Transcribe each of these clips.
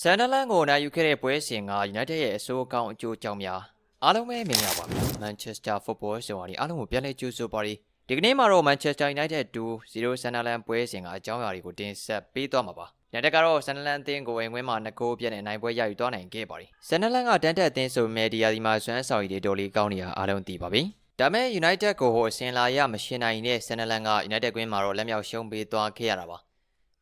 ဆန်ဒလန်ကိုနိုင်ယူခဲ့တဲ့ပွဲစဉ်က United ရဲ့အဆိုးအကောင်းအကျိုးအကြောင်းများအားလုံးပဲမြင်ရပါမယ်။ Manchester Football ဆိုပါဒီအားလုံးကိုပြန်လည်ကြိုဆိုပါရီဒီကနေ့မှာတော့ Manchester United 2-0 Sunderland ပွဲစဉ်ကအကြောင်းအရာတွေကိုတင်ဆက်ပေးသွားမှာပါ။ United ကတော့ Sunderland အသင်းကိုအိမ်ဝင်းမှာ2ဂိုးပြတ်နဲ့နိုင်ပွဲရယူသွားနိုင်ခဲ့ပါရီ။ Sunderland ကတန်းတက်အသင်းဆိုပေမဲ့ဒီယာဒီမှာဆွမ်းဆောင်ရည်တွေတော်လေးကောင်းနေတာအားလုံးသိပါပြီ။ဒါမဲ့ United ကိုဟိုအစင်လာရမရှင်နိုင်တဲ့ Sunderland က United ကွင်းမှာတော့လက်မြောက်ရှုံးပေးသွားခဲ့ရတာပါ။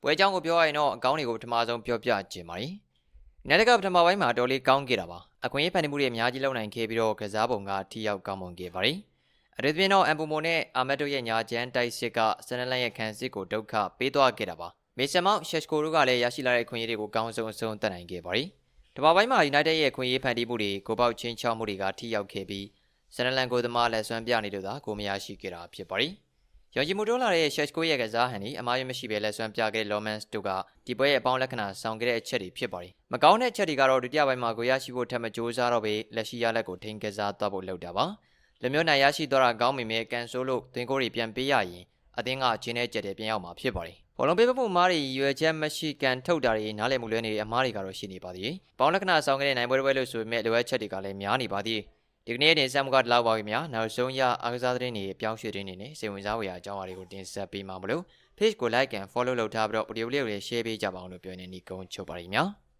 ပွဲအကြောင်းကိုပြောရရင်တော့အကောင်းတွေကိုပထမဆုံးပြောပြခြင်းပါရီ။ United ကပထမပိုင်းမှာတော်လေးကောင်းခဲ့တာပါ။အခွင့်အရေးဖန်တီးမှုတွေအများကြီးလုပ်နိုင်ခဲ့ပြီးတော့ကစားပုံကထိရောက်ကောင်းမွန်ခဲ့ပါရီ။အရစ်ပြင်းတော့အမ်ပူမိုနဲ့အာမက်တို့ရဲ့ညာချမ်းတိုက်စစ်ကဆန်နလန်ရဲ့ခံစစ်ကိုဒုက္ခပေးသွားခဲ့တာပါ။မေဆန်မောင်ရှက်စကိုတို့ကလည်းရရှိလာတဲ့ခွင့်ရည်တွေကိုကောင်းဆုံးအဆုံးသတ်နိုင်ခဲ့ပါရီ။တပါပိုင်းမှာ United ရဲ့ခွင့်ရည်ဖန်တီးမှုတွေကိုပေါက်ချင်းချောက်မှုတွေကထိရောက်ခဲ့ပြီးဆန်နလန်ကိုသမားလက်စွမ်းပြနေလို့သာကိုမရရှိခဲ့တာဖြစ်ပါရီ။ရော င်ချီမှုတိုးလာတဲ့ရှက်စကိုရဲ့ကစားဟန်ဒီအမားရမရှိဘဲလက်စွမ်းပြခဲ့တဲ့ Lomans တို့ကဒီပွဲရဲ့အပေါင်းလက္ခဏာဆောင်ခဲ့တဲ့အချက်တွေဖြစ်ပါရီ။မကောင်းတဲ့အချက်တွေကတော့ဒုတိယပိုင်းမှာကိုရရှိဖို့ထပ်မကြိုးစားတော့ပေလက်ရှိရလက်ကိုထိန်းကစားသွားဖို့လုပ်တာပါ။လူမျိုးနိုင်ရရှိတော့တာကောင်းမိမဲ့ကန်ဆိုးလို့သင်ကိုတွေပြန်ပေးရရင်အသင်းကဂျင်းနဲ့ကြက်တယ်ပြန်ရောက်မှာဖြစ်ပါတယ်။ဘောလုံးပေးဖို့မားတွေရွယ်ချက်မရှိကန်ထုတ်တာတွေနားလည်မှုလွဲနေတဲ့အမားတွေကတော့ရှိနေပါသေးတယ်။ပေါင်းလက္ခဏာဆောင်ခဲ့တဲ့နိုင်ပွဲတစ်ပွဲလို့ဆိုပေမဲ့လိုအပ်ချက်တွေကလည်းများနေပါသေးတယ်။ ဒီကနေ့တင်ဆက်မှုကတလောက်ပါခင်ဗျာ။နောက်ဆုံးရအားကစားသတင်းတွေပြောင်းရွှေ့သတင်းတွေနဲ့စိတ်ဝင်စားဖွယ်ရာအကြောင်းအရာတွေကိုတင်ဆက်ပေးမှာမလို့ page ကို like and follow လုပ်ထားပြီးတော့ audio လေးကိုလည်း share ပေးကြပါအောင်လို့ပြောနေနေကုန်းချုပ်ပါရခင်ဗျာ။